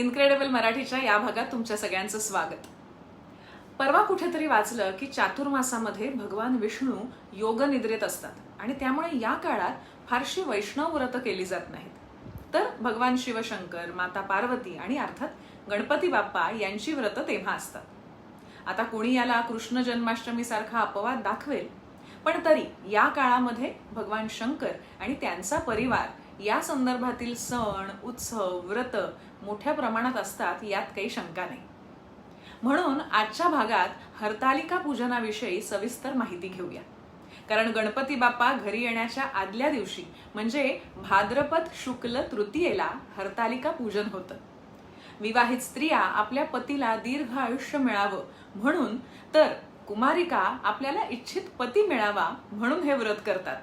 Incredible मराठीच्या या भागात तुमच्या सगळ्यांचं स्वागत. परवा कुठेतरी वाचलं की चातुर्मासामध्ये भगवान विष्णू योगनिद्रेत असतात आणि त्यामुळे या काळात फारशी वैष्णव व्रत केली जात नाहीत. तर भगवान शिवशंकर माता पार्वती आणि अर्थात गणपती बाप्पा यांची व्रत तेव्हा असतात. आता कोणी याला कृष्ण जन्माष्टमी सारखा अपवाद दाखवेल? पण तरी या काळामध्ये भगवान शंकर आणि त्यांचा परिवार या संदर्भातील सण उत्सव व्रत मोठ्या प्रमाणात असतात यात काही शंका नाही. म्हणून आजच्या भागात हरतालिका पूजनाविषयी सविस्तर माहिती घेऊया. कारण गणपती बाप्पा घरी येण्याच्या आदल्या दिवशी म्हणजे भाद्रपद शुक्ल तृतीयेला हरतालिका पूजन होतं. विवाहित स्त्रिया आपल्या पतीला दीर्घ आयुष्य मिळावं म्हणून तर कुमारिका आपल्याला इच्छित पती मिळावा म्हणून हे व्रत करतात.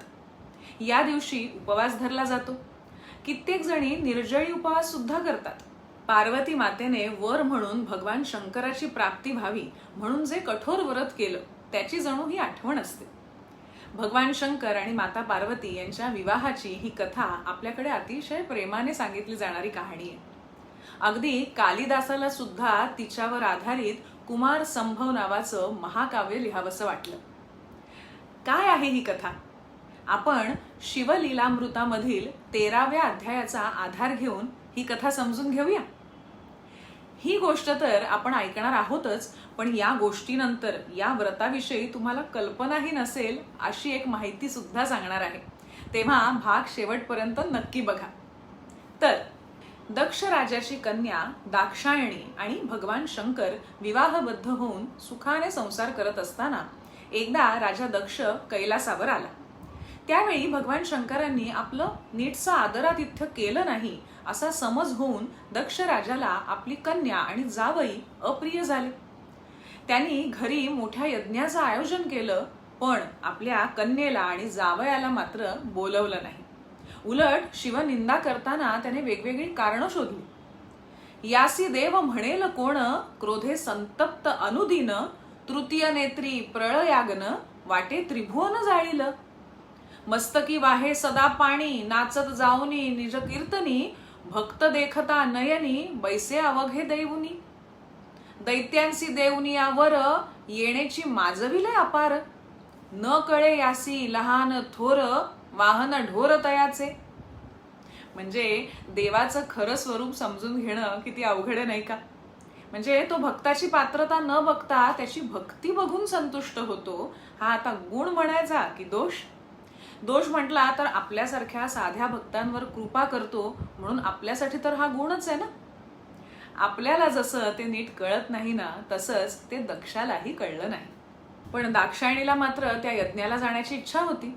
या दिवशी उपवास धरला जातो. कित्येक जणी निर्जळी उपवास सुद्धा करतात. पार्वती मातेने वर म्हणून भगवान शंकराची प्राप्ती व्हावी म्हणून जे कठोर व्रत केलं त्याची जणू ही आठवण असते. भगवान शंकर आणि माता पार्वती यांच्या विवाहाची ही कथा आपल्याकडे अतिशय प्रेमाने सांगितली जाणारी कहाणी आहे. अगदी कालिदासाला सुद्धा तिच्यावर आधारित कुमार संभव नावाचं महाकाव्य लिहावंसं वाटलं. काय आहे ही कथा? आपण शिवलीलामृतामधील तेराव्या अध्यायाचा आधार घेऊन ही कथा समजून घेऊया. ही गोष्ट तर आपण ऐकणार आहोतच पण या गोष्टीनंतर या व्रताविषयी तुम्हाला कल्पनाही नसेल अशी एक माहिती सुद्धा सांगणार आहे. तेव्हा भाग शेवटपर्यंत नक्की बघा. तर दक्ष राजाची कन्या दाक्षायणी आणि भगवान शंकर विवाहबद्ध होऊन सुखाने संसार करत असताना एकदा राजा दक्ष कैलासावर आला. त्यावेळी भगवान शंकरांनी आपलं नीटचं आदरातिथ्य केलं नाही असा समज होऊन दक्ष राजाला आपली कन्या आणि जावई अप्रिय झाले. त्यांनी घरी मोठ्या यज्ञाचं आयोजन केलं पण आपल्या कन्येला आणि जावयाला मात्र बोलवलं नाही. उलट शिवनिंदा करताना त्याने वेगवेगळी कारणं शोधली. यासी देव म्हणेल कोण क्रोधे संतप्त अनुदिन तृतीय नेत्री प्रळयागन वाटे त्रिभुवन जाळील. मस्तकी वाहे सदा पाणी नाचत जाऊनी निज कीर्तनी भक्त देखता नयनी बैसे अवघे देऊनी. दैत्यांसी देऊनी यावर येण्याची माजविले अपार. न कळे यासी लहान थोर वाहन ढोर तयाचे. म्हणजे देवाचं खरं स्वरूप समजून घेणं किती अवघड नाही का? म्हणजे तो भक्ताची पात्रता न बघता त्याची भक्ती बघून संतुष्ट होतो. हा आता गुण म्हणायचा की दोष? दोष म्हटला तर आपल्यासारख्या साध्या भक्तांवर कृपा करतो म्हणून आपल्यासाठी तर हा गुणच आहे ना? आपल्याला जसं ते नीट कळत नाही ना तसंच ते दक्षालाही कळलं नाही. पण दाक्षायणीला मात्र त्या यज्ञाला जाण्याची इच्छा होती.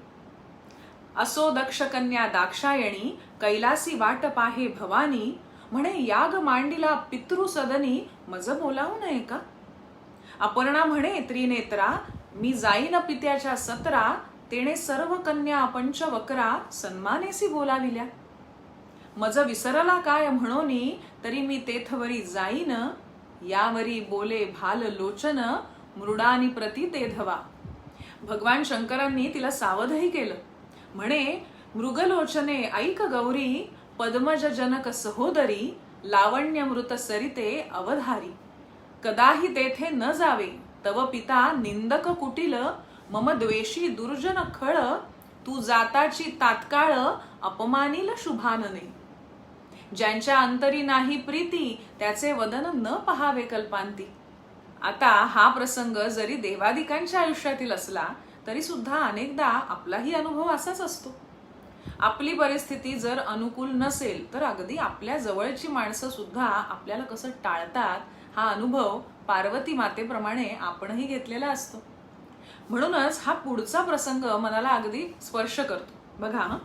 असो दक्ष कन्या दाक्षायणी कैलासी वाट पाहे भवानी म्हणे याग मांडीला पितृ सदनी मज बोलावू नये का? अपर्णा म्हणे त्रिनेत्रा मी जाईन पित्याच्या सतरा तेने सर्व कन्या पंचवक्रा सन्मानेसी बोलाविल्या. मज विसरला काय म्हणोनी तरी मी तेथवरी जाईन. यावरी बोले भाल लोचन मृडानी प्रती ते धवा. भगवान शंकरांनी तिला सावधही केलं. म्हणे मृगलोचने ऐक गौरी पद्मज जनक सहोदरी लावण्यमृत सरिते अवधारी. कदाही तेथे न जावे तव पिता निंदक कुटील मम द्वेषी दुर्जन खळ तू जाताची तात्काळ अपमानिल शुभानने. ज्यांच्या अंतरी नाही प्रीती त्याचे वदन न पहावे कल्पांती. आता हा प्रसंग जरी देवादिकांच्या आयुष्यातील असला तरी सुद्धा अनेकदा आपलाही अनुभव असाच असतो. आपली परिस्थिती जर अनुकूल नसेल तर अगदी आपल्या जवळची माणसं सुद्धा आपल्याला कसं टाळतात हा अनुभव पार्वती मातेप्रमाणे आपणही घेतलेला असतो. म्हणूनच हा पुढचा प्रसंग मनाला अगदी स्पर्श करतो. बघा हं.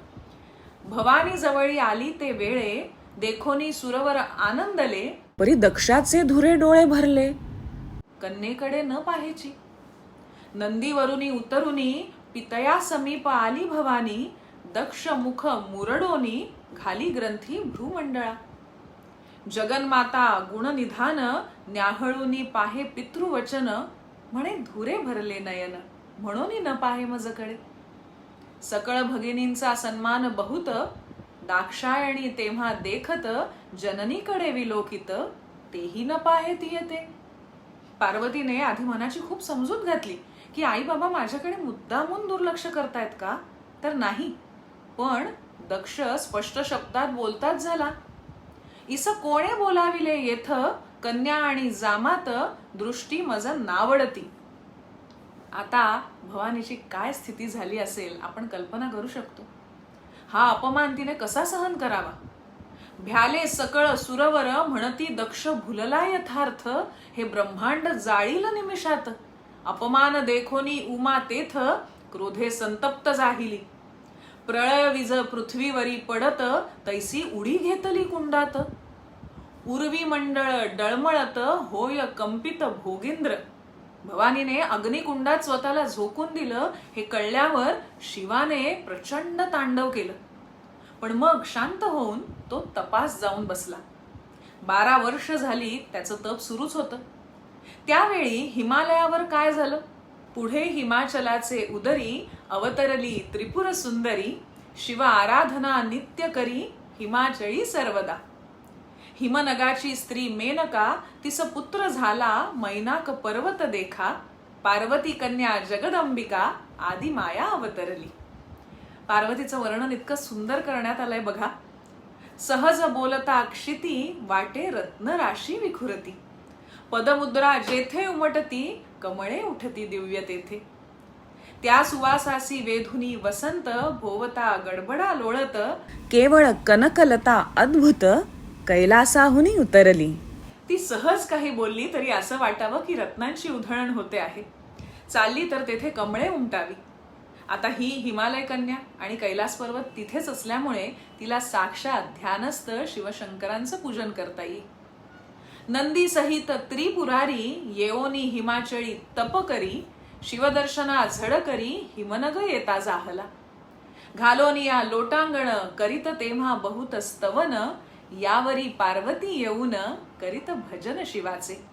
भवानी जवळी आली ते वेळे देखोनी सुरवर आनंदले. परी दक्षाचे धुरे डोळे भरले. कन्येकडे न पाहायची. नंदीवरुनी उतरुनी पितया समीप आली भवानी. दक्ष मुख मुरडोनी घाली ग्रंथी भ्रूमंडळा. जगन्माता गुणनिधान न्याहळूनी पाहे पितृवचन म्हणे धुरे भरले नयन. म्हणून न पाहे मजकडे. सकळ भगिनींचा सन्मान बहुत दाक्षायणी तेव्हा देखत जननीकडे विलोकित तेही न पाहे ती येते पार्वतीने आधी मनाची खूप समजूत घातली की आई बाबा माझ्याकडे मुद्दामून दुर्लक्ष करतायत का? तर नाही पण दक्ष स्पष्ट शब्दात बोलताच झाला. इस कोणे बोलाविले येथ कन्या आणि जामात दृष्टी मज नावडती. आता भवानीची काय स्थिती झाली असेल आपण कल्पना करू शकतो. हा अपमान तिने कसा सहन करावा? भ्याले सकळ सुरवर म्हणती दक्ष भुलला यथार्थ हे ब्रह्मांड जाळील निमिषात. अपमान देखोनी उमा तेथ क्रोधे संतप्त जाहिली. प्रळय विज पृथ्वीवरी पडत तैसी उडी घेतली कुंडात. उर्वी मंडळ डळमळत होय कंपित भोगिंद्र. भवानीने अग्निकुंडात स्वतःला झोकून दिलं हे कळल्यावर शिवाने प्रचंड तांडव केलं. पण मग शांत होऊन तो तपास जाऊन बसला. बारा वर्ष झाली त्याचं तप सुरूच होतं. त्यावेळी हिमालयावर काय झालं? पुढे हिमाचलाचे उदरी अवतरली त्रिपुर सुंदरी शिव आराधना नित्य करी हिमाचळी सर्वदा. हिमनगाची स्त्री मेनका तिस पुत्र झाला मैनाक पर्वत देखा पार्वती कन्या जगदंबिका आदी माया अवतरली. पार्वतीचं वर्णन इतकं सुंदर करण्यात आलंय बघा. सहज बोलता क्षिती वाटे रत्न राशी विखुरती. पदमुद्रा जेथे उमटती कमळे उठती दिव्य तेथे. त्या सुवासासी वेधुनी वसंत भोवता गडबडा लोळत केवळ कनकलता अद्भुत कैलासाहुनी उतरली. ती सहज काही बोलली तरी असं वाटावं की रत्नांची उधळण होते आहे. चालली तर तेथे कमळे उमटावी. आता ही हिमालय कन्या आणि कैलास पर्वत तिथेच असल्यामुळे तिला साक्षात ध्यानस्थ शिवशंकरांचं पूजन करता येईल. नंदी सहित त्रिपुरारी येओनी हिमाचळी तप करी शिवदर्शना झड करी हिमनग येता जाहला. घालोनिया लोटांगण करीत तेव्हा बहुत स्तवन यावरी पार्वती येऊन करीत भजन शिवाचे.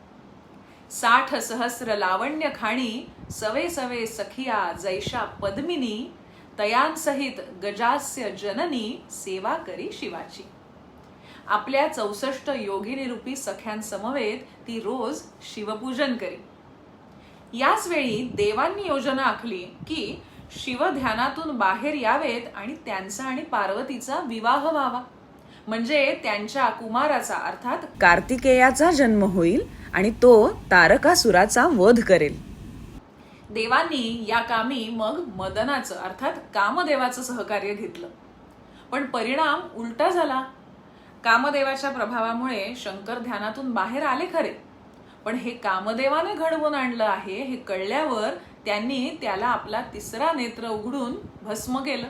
साठ सहस्र लावण्य खाणी सवे सवे सखिया जैशा पद्मिनी तयांसहित गजास्य जननी सेवा करी शिवाची. आपल्या चौसष्ट योगिनीरूपी सख्यांसमवेत ती रोज शिवपूजन करी. याच वेळी देवांनी योजना आखली की शिव ध्यानातून बाहेर यावेत आणि त्यांचा आणि पार्वतीचा विवाह व्हावा. म्हणजे त्यांच्या कुमाराचा अर्थात कार्तिकेयाचा जन्म होईल आणि तो तारकासुराचा वध करेल. देवांनी या कामी मग मदनाचं अर्थात कामदेवाचं सहकार्य घेतलं. पण परिणाम उलटा झाला. कामदेवाच्या प्रभावामुळे शंकर ध्यानातून बाहेर आले खरे. पण हे कामदेवाने घडवून आणलं आहे हे कळल्यावर त्यांनी त्याला आपला तिसरा नेत्र उघडून भस्म केलं.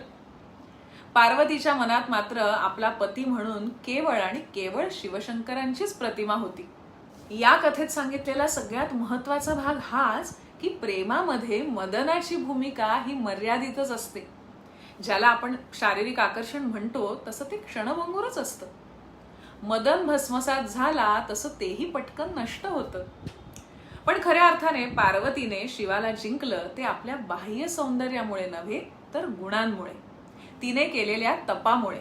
पार्वतीच्या मनात मात्र आपला पती म्हणून केवळ आणि केवळ शिवशंकरांचीच प्रतिमा होती. या कथेत सांगितलेला सगळ्यात महत्त्वाचा भाग हाच की प्रेमामध्ये मदनाची भूमिका ही मर्यादितच असते. ज्याला आपण शारीरिक आकर्षण म्हणतो तसं ते क्षणभंगूरच असतं. मदन भस्मसात झाला तसं तेही पटकन नष्ट होतं. पण खऱ्या अर्थाने पार्वतीने शिवाला जिंकलं ते आपल्या बाह्य सौंदर्यामुळे नव्हे तर गुणांमुळे. तिने केलेल्या तपामुळे.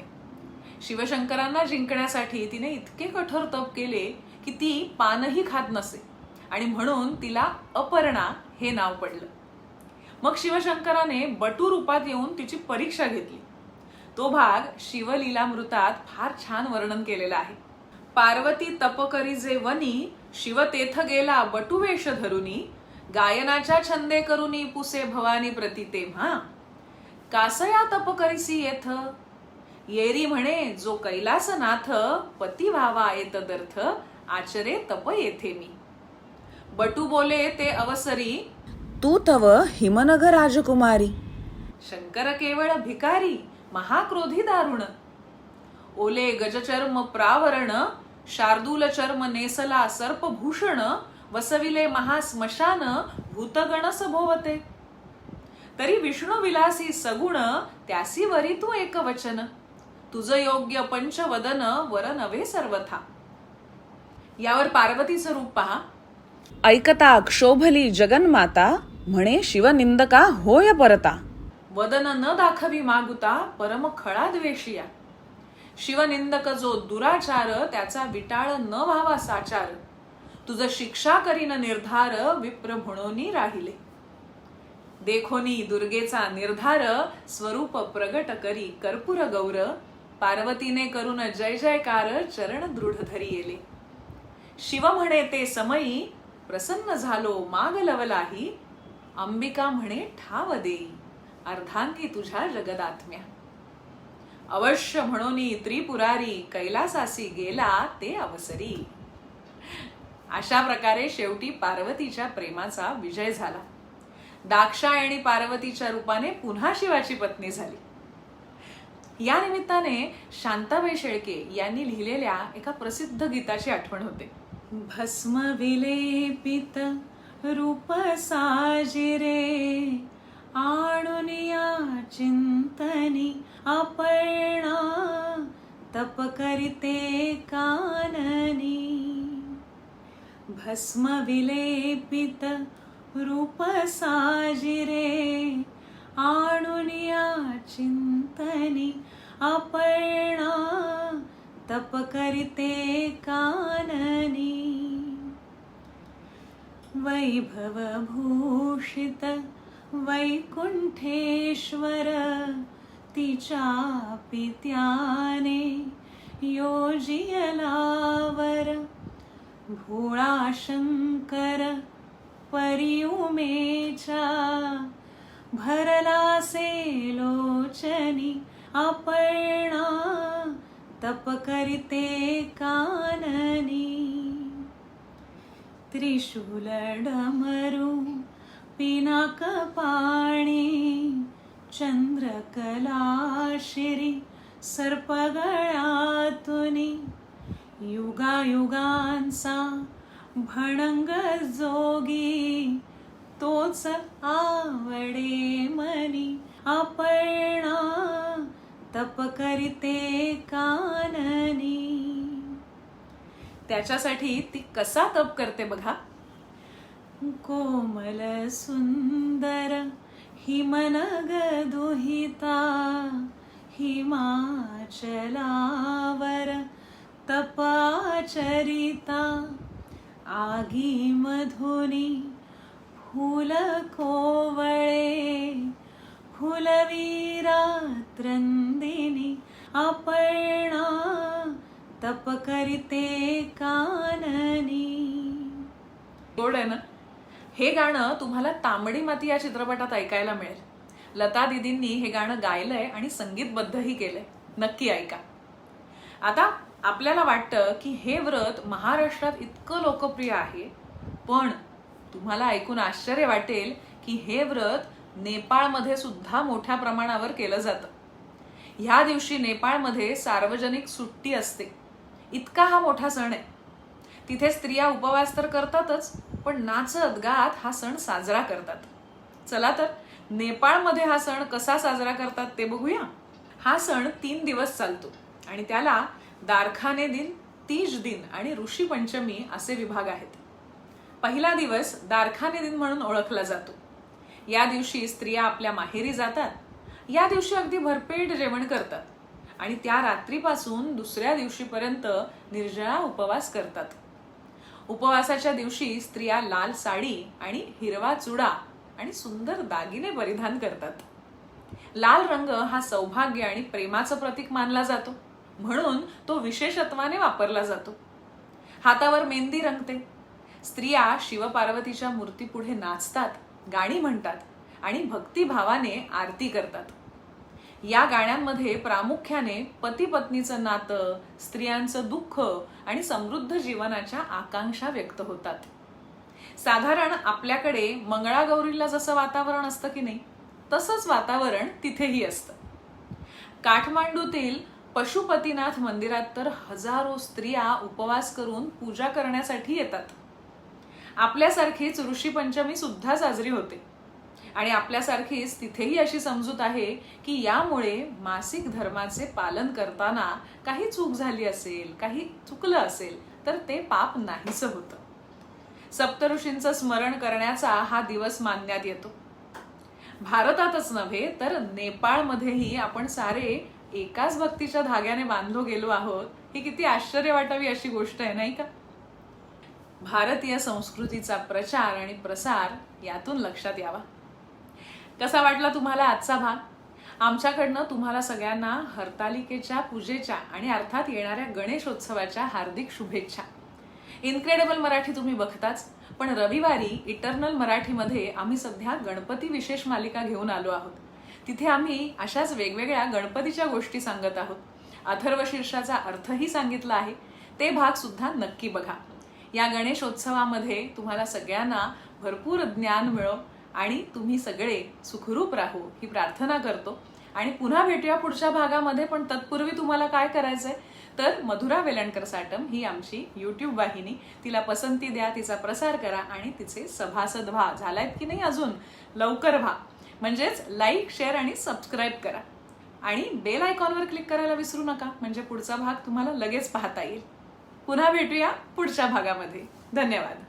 शिवशंकरांना जिंकण्यासाठी तिने इतके कठोर तप केले की ती पानही खात नसे आणि म्हणून तिला अपर्णा हे नाव पडलं. मग शिवशंकराने बटू रूपात येऊन तिची परीक्षा घेतली. तो भाग शिवलीलामृतात फार छान वर्णन केलेला आहे. पार्वती तपकरी जे वनी शिव तेथ गेला बटुवेश धरुनी गायनाच्या छंदे करुनी पुसे भवानी प्रती तेव्हा कासया तप करीसी येथ. येरी म्हणे जो कैलासनाथ पती व्हावा येतदर्थ आचरे तप येथे मी. बटू बोले ते अवसरी. तू तव हिमनग राजकुमारी. शंकर केवळ भिकारी महाक्रोधी दारुण. ओले गजचर्म प्रावरण शार्दूल चर्म नेसला सर्पभूषण वसविले महास्मशान भूतगण सभोवते तरी विष्णू विलासी सगुण त्यासी वरी तू एक वचन तुझ योग्य पंचवदन वर नव्हे सर्वथा. यावर पार्वतीचं रूप पहा. ऐकता क्षोभली जगन्माता म्हणे शिवनिंदका होय परता. वदन न दाखवी मागुता परम खळा द्वेषिया. शिवनिंदक जो दुराचार त्याचा विटाळ न व्हावा साचार. तुझ शिक्षा करीन निर्धार विप्र म्हणून राहिले. देखोनी दुर्गेचा निर्धार स्वरूप प्रगट करी कर्पूर गौर. पार्वतीने करून जय जयकार चरण दृढ धरी येले. शिव म्हणे ते समयी प्रसन्न झालो माग लवलाही. अंबिका म्हणे ठाव देई अर्धांगी तुझ्या जगदात्म्या. अवश्य म्हणून त्रिपुरारी कैलासासी गेला ते अवसरी. अशा प्रकारे शेवटी पार्वतीच्या प्रेमाचा विजय झाला. दाक्षायणी पार्वतीच्या रूपाने पुन्हा शिवाची पत्नी झाली. या निमित्ताने शांताबाई शेळके यांनी लिहिलेल्या एका प्रसिद्ध गीताची आठवण होते. भस्म विलेपित रूप साजिरे आणुनिया चिंतनी अपर्णा तप करिते काननी. भस्म विलेपित रूप साजिरे आणुनिया चिंतनी अपर्णा तप करिते काननी। वैभव भूषित वैकुंठेश्वर तिच्या पित्याने योजियलावर भोळा परी परिउमेच्या भरला से लोचनी अपर्णा तप करते काननी त्रिशूल डमरू पिनाक पाणी चंद्रकला शिरी सर्पगळातुनी युगायुगांचा भणंग जोगी तोच आवडे मनी. अपर्णा तप करीते काननी. त्याच्यासाठी ती कसा तप करते बघा. कोमल सुंदर हिमनग दुहिता हिमाचलावर तपाचरिता. आगी मधुनी फुल कोवळे फुलवीरा अपर्णा तप करिते काननी. गोड आहे ना? हे गाणं तुम्हाला तांबडी माती या चित्रपटात ऐकायला मिळेल. लता दिदींनी हे गाणं गायलंय आणि संगीतबद्धही केलंय. नक्की ऐका. आता आपल्याला वाटतं की हे व्रत महाराष्ट्रात इतकं लोकप्रिय आहे पण तुम्हाला ऐकून आश्चर्य वाटेल की हे व्रत नेपाळमध्ये सुद्धा मोठ्या प्रमाणावर केलं जातं. ह्या दिवशी नेपाळमध्ये सार्वजनिक सुट्टी असते. इतका हा मोठा सण आहे. तिथे स्त्रिया उपवास तर करतातच पण नाचत गात हा सण साजरा करतात. चला तर नेपाळमध्ये हा सण कसा साजरा करतात ते बघूया. हा सण तीन दिवस चालतो आणि त्याला दारखाने दिन तीज दिन आणि ऋषी पंचमी असे विभाग आहेत. पहिला दिवस दारखाने दिन म्हणून ओळखला जातो. या दिवशी स्त्रिया आपल्या माहेरी जातात. या दिवशी अगदी भरपेट जेवण करतात. आणि त्या रात्रीपासून दुसऱ्या दिवशीपर्यंत निर्जळा उपवास करतात. उपवासाच्या दिवशी स्त्रिया लाल साडी आणि हिरवा चुडा आणि सुंदर दागिने परिधान करतात. लाल रंग हा सौभाग्य आणि प्रेमाचं प्रतीक मानला जातो. म्हणून तो विशेषत्वाने वापरला जातो. हातावर मेहंदी रंगते. स्त्रिया शिवपार्वतीच्या मूर्तीपुढे नाचतात गाणी म्हणतात आणि भक्तिभावाने आरती करतात. या गाण्यांमध्ये प्रामुख्याने पती पत्नीचं नातं स्त्रियांचं दुःख आणि समृद्ध जीवनाच्या आकांक्षा व्यक्त होतात. साधारण आपल्याकडे मंगळागौरीला जसं वातावरण असतं की नाही तसंच वातावरण तिथेही असतं. काठमांडूतील पशुपतीनाथ मंदिरात तर हजारो स्त्रिया उपवास करून पूजा करण्यासाठी येतात. आपल्यासारखीच ऋषी पंचमी सुद्धा साजरी होते. आणि आपल्यासारखीच तिथेही अशी समजूत आहे की यामुळे मासिक धर्माचे पालन करताना काही चूक झाली असेल काही चुकलं असेल तर ते पाप नाहीच होतं. सप्तऋषींचं स्मरण करण्याचा हा दिवस मानण्यात येतो. भारतातच नव्हे तर नेपाळमध्येही आपण सारे एकाच भक्तीच्या धाग्याने बांधलो गेलो आहोत ही किती आश्चर्य वाटावी अशी गोष्ट आहे नाही का? भारतीय संस्कृतीचा प्रचार आणि प्रसार यातून लक्षात यावा. कसा वाटला तुम्हाला आजचा भाग? आमच्याकडनं तुम्हाला सगळ्यांना हरतालिकेच्या पूजेच्या आणि अर्थात येणाऱ्या गणेशोत्सवाच्या हार्दिक शुभेच्छा. इनक्रेडिबल मराठी तुम्ही बघताच पण रविवारी इटर्नल मराठीमध्ये आम्ही सध्या गणपती विशेष मालिका घेऊन आलो आहोत. तिथे आम्ही अशाच वेगवेगळ्या गणपतीच्या गोष्टी सांगत आहोत. अथर्व शीर्षाचा अर्थही सांगितला आहे. ते भाग सुद्धा नक्की बघा. या गणेशोत्सवामध्ये तुम्हाला सगळ्यांना भरपूर ज्ञान मिळो आणि तुम्ही सगळे सुखरूप राहू ही प्रार्थना करतो. आणि पुन्हा भेटूया पुढच्या भागामध्ये पण तत्पूर्वी तुम्हाला काय करायचंय? तर मधुरा वेलणकर साटम ही आमची यूट्यूब वाहिनी. तिला पसंती द्या तिचा प्रसार करा आणि तिचे सभासद व्हा. झालायत की नाही अजून? लवकर व्हा. म्हणजेच लाईक शेअर आणि सबस्क्राईब करा. आणि बेल आयकॉनवर क्लिक करायला विसरू नका म्हणजे पुढचा भाग तुम्हाला लगेच पाहता येईल. पुन्हा भेटूया पुढच्या भागामध्ये. धन्यवाद.